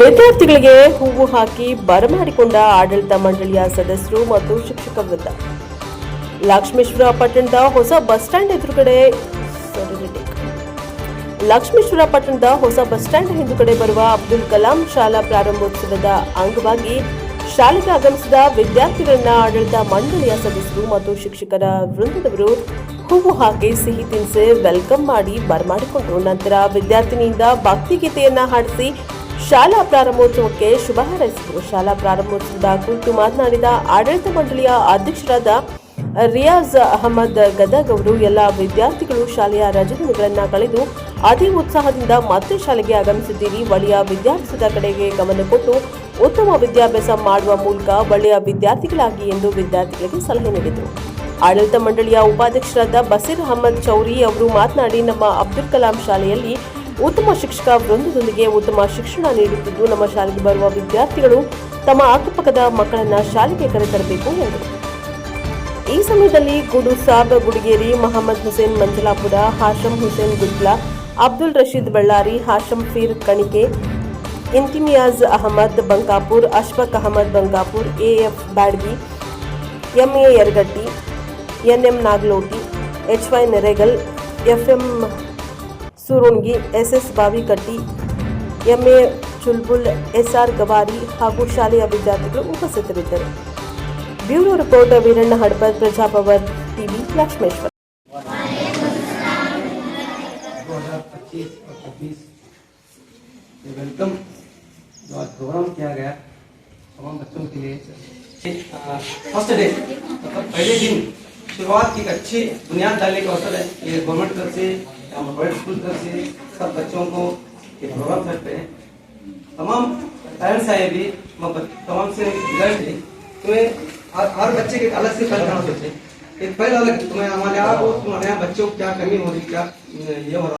ವಿದ್ಯಾರ್ಥಿಗಳಿಗೆ ಹೂವು ಹಾಕಿ ಬರಮಾಡಿಕೊಂಡ ಆಡಳಿತ ಮಂಡಳಿಯ ಸದಸ್ಯರು ಮತ್ತು ಶಿಕ್ಷಕ ವೃಂದ ಲಕ್ಷ್ಮೇಶ್ವರ ಪಟ್ಟಣದ ಹೊಸ ಬಸ್ ಸ್ಟ್ಯಾಂಡ್ ಎದುರುಗಡೆ. ಲಕ್ಷ್ಮೇಶ್ವರ ಪಟ್ಟಣದ ಹೊಸ ಬಸ್ ಸ್ಟ್ಯಾಂಡ್ ಹಿಂದುಗಡೆ ಬರುವ ಅಬ್ದುಲ್ ಕಲಾಂ ಶಾಲಾ ಪ್ರಾರಂಭೋತ್ಸವದ ಅಂಗವಾಗಿ ಶಾಲೆಗೆ ಆಗಮಿಸಿದ ವಿದ್ಯಾರ್ಥಿಗಳನ್ನ ಆಡಳಿತ ಮಂಡಳಿಯ ಸದಸ್ಯರು ಮತ್ತು ಶಿಕ್ಷಕರ ವೃಂದದವರು ಹೂವು ಹಾಕಿ ಸಿಹಿ ತಿನಿಸಿ ವೆಲ್ಕಮ್ ಮಾಡಿ ಬರಮಾಡಿಕೊಂಡರು ನಂತರ ವಿದ್ಯಾರ್ಥಿನಿಯಿಂದ ಭಕ್ತಿಗೀತೆಯನ್ನ ಹಾಡಿಸಿ ಶಾಲಾ ಪ್ರಾರಂಭೋತ್ಸವಕ್ಕೆ ಶುಭ ಹಾರೈಸಿದರು. ಶಾಲಾ ಪ್ರಾರಂಭೋತ್ಸವದ ಕುರಿತು ಮಾತನಾಡಿದ ಆಡಳಿತ ಮಂಡಳಿಯ ಅಧ್ಯಕ್ಷರಾದ ರಿಯಾಜ್ ಅಹಮದ್ ಗದಗ್ ಅವರು ಎಲ್ಲ ವಿದ್ಯಾರ್ಥಿಗಳು ಶಾಲೆಯ ರಜದಿನಗಳನ್ನ ಕಳೆದು ಅದೇ ಉತ್ಸಾಹದಿಂದ ಮತ್ತೆ ಶಾಲೆಗೆ ಆಗಮಿಸಿದ್ದೀರಿ ಒಳ್ಳೆಯ ವಿದ್ಯಾಭ್ಯಾಸದ ಕಡೆಗೆ ಗಮನ ಕೊಟ್ಟು ಉತ್ತಮ ವಿದ್ಯಾಭ್ಯಾಸ ಮಾಡುವ ಮೂಲಕ ಒಳ್ಳೆಯ ವಿದ್ಯಾರ್ಥಿಗಳಾಗಿ ಎಂದು ವಿದ್ಯಾರ್ಥಿಗಳಿಗೆ ಸಲಹೆ ನೀಡಿದರು. ಆಡಳಿತ ಮಂಡಳಿಯ ಉಪಾಧ್ಯಕ್ಷರಾದ ಬಸೀರ್ ಅಹಮದ್ ಚೌರಿ ಅವರು ಮಾತನಾಡಿ, ನಮ್ಮ ಅಬ್ದುಲ್ ಕಲಾಂ ಶಾಲೆಯಲ್ಲಿ ಉತ್ತಮ ಶಿಕ್ಷಕ ವೃಂದದೊಂದಿಗೆ ಉತ್ತಮ ಶಿಕ್ಷಣ ನೀಡುತ್ತಿದ್ದು, ನಮ್ಮ ಶಾಲೆಗೆ ಬರುವ ವಿದ್ಯಾರ್ಥಿಗಳು ತಮ್ಮ ಅಕ್ಕಪಕ್ಕದ ಮಕ್ಕಳನ್ನ ಶಾಲೆಗೆ ಕರೆತರಬೇಕು ಎಂದರು. ಈ ಸಮಯದಲ್ಲಿ Gudu Sab Gudigeri Mohammed Hussain Manjalapur, Hasham Hussain Gudla, Abdul Rasheed Ballari, Hasham Peer Kanike Imtiyaz Ahmed Bankapur, Ashfaq Ahmed Bankapur, AF Byadgi, MA Yaragatti, NM Naglotti HY Neregal, FM Surungi S S Bavikatti M A Chulbul S R Gawari ಹಾಗೂ ಶಾಲೆಯ ವಿದ್ಯಾರ್ಥಿಗಳು ಉಪಸ್ಥಿತರಿದ್ದರು bureau report Veeranna Hadapad Prajapower TV Lakshmeshwar दो हजार पच्चीस और छब्बीस ये वेलकम जो आज प्रोग्राम किया गया तमाम बच्चों के लिए फर्स्ट डे मतलब पहले दिन शुरुआत की एक अच्छी बुनियाद डालने का अवसर है ये गवर्नमेंट तरफ से या बड़े स्कूल तरफ़ से सब बच्चों को ये प्रोग्राम करते हैं। तमाम पेरेंट्स आए भी तमाम से तुम्हें हर बच्चे के अलग से एक अलग, तुम्हें हमारे यहाँ तुम्हारे यहाँ बच्चों को क्या कमी हो रही, क्या, ये हो रहा